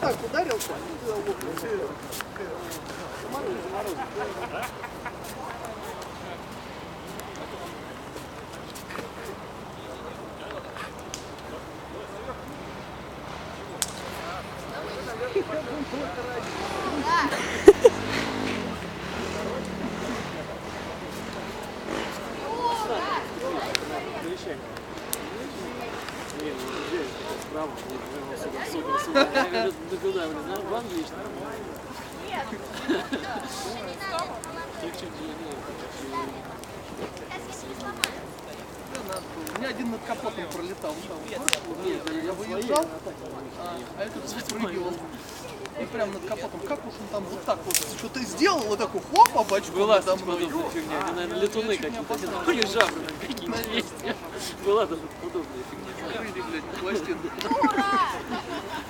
Так, ударил, Yeah. У меня один над капотом пролетал. Я выезжал, а, а этот спрыгивал. И прям над капотом. Как уж он там вот так вот что-то сделал, вот такой хоп, а бачку Была надо кстати, мной. подобная фигня. Это, наверное, летуны какие-то. Там были жабры какие на месте. Была даже подобная фигня. Крылья, блядь, пластинки.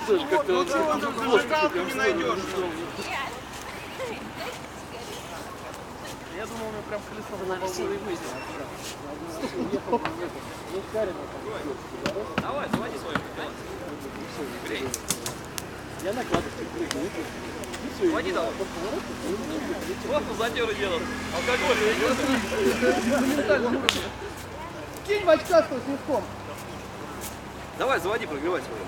Тоже как-то вот плоско не найдешь. Я думал, у меня прям колесо выстрел. Давай, заводи свою. Я на кладочке прыгаю. Заводи давай. Вот он затеры делал. Алкоголь идет. Кинь в очкастую с носком. Давай, заводи, прогревай свою.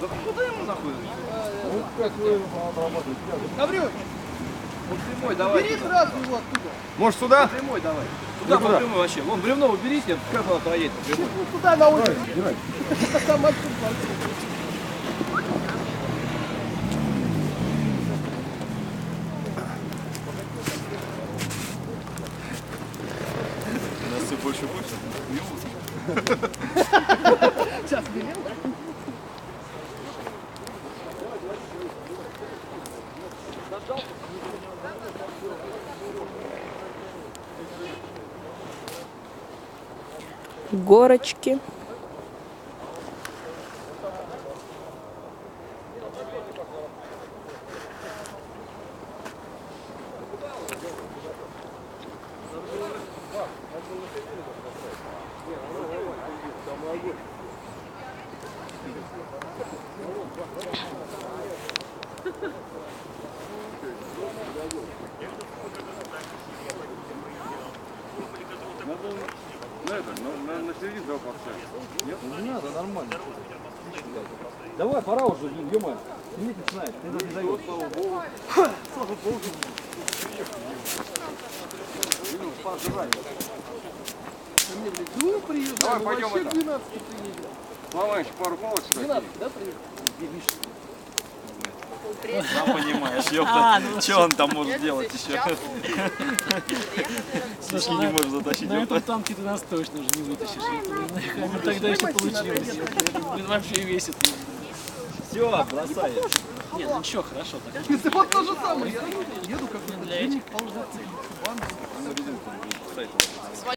Да куда ему нахуй? Гаврюш, Вот прямой давай. бери сразу его оттуда. Может сюда? Прямой давай. Туда по прямой вообще. Вон бревно уберите, как она проедет. по прямой. Ну, туда на улицу. Там отсюда. Нас все больше и больше. Сейчас берем. Горочки. На это, на, на, на середину давай. Нет? Не надо, нормально. Давай, пора уже, ё-моё. Сидеть начинает. Ты даже не даёшь. Мне, блядь, ну, приезжай, Давай, ну, пойдем вообще это. 12 приедет. Славаныч, пару палочек 12, да, приедет? Сам понимаешь, ёпта. Что он там может делать еще? Сишки не может затащить. На этом танке ты нас точно уже не вытащишь. Это тогда еще получилось. Блин, вообще весит. Все, бросай. Нет, ну ничего, хорошо так. Это вот то же самое. Я еду как-нибудь, Для этих.